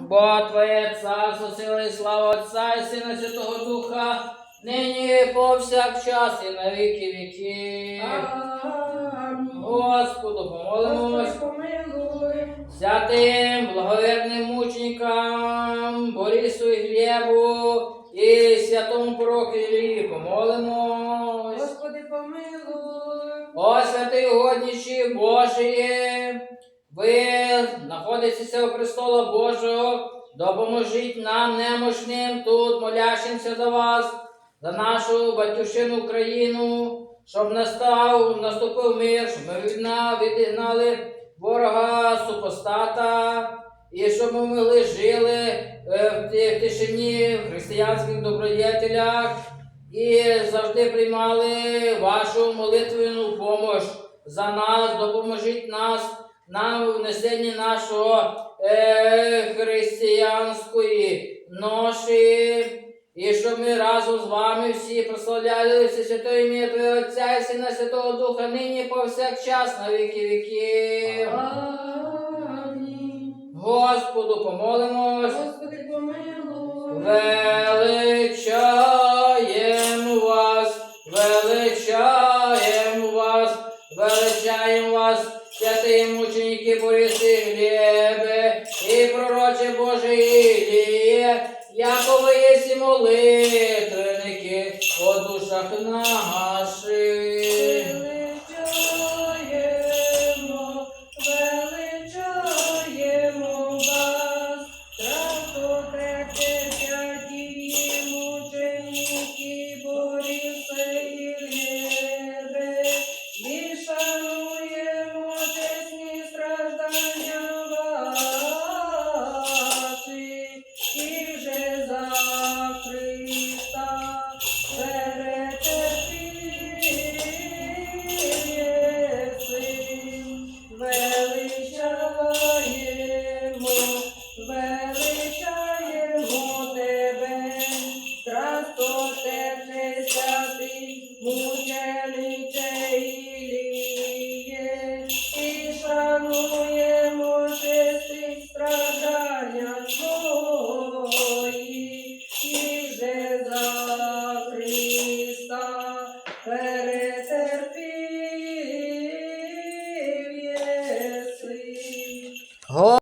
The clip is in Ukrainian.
Бо Твоє царство, сила і слава Отця і Сина Святого Духа, нині і повсякчас і на віки. Амінь. Господу помолимось. Святим благоверним мученикам Борису і Глебу і святому пророку Іллі помолимось. Господи, помилуй. О святий угодніші Божиє, ви знаходитеся у престолу Божого, допоможіть нам немощним тут, молящимся за вас, за нашу батьківщину Україну, щоб настав, наступив мир, щоб ми відна- відігнали ворога супостата, і щоб ми могли жили е, в тишині, в християнських добродетелях і завжди приймали вашу молитвену помощ за нас, допоможіть нас на внесенні нашого е, християнської ноші. І щоб ми разом з вами всі прославляли все святої ім'я Твоє Отця і Сина Святого Духа нині повсякчас на віки віки. Амінь. Господу помолимось. Святий мученики Бориси Глебе і пророче Боже Іліє, яко ви єсі молитвенники о душах наших. Величаємо, величаємо вас, Страхотете святі Oh.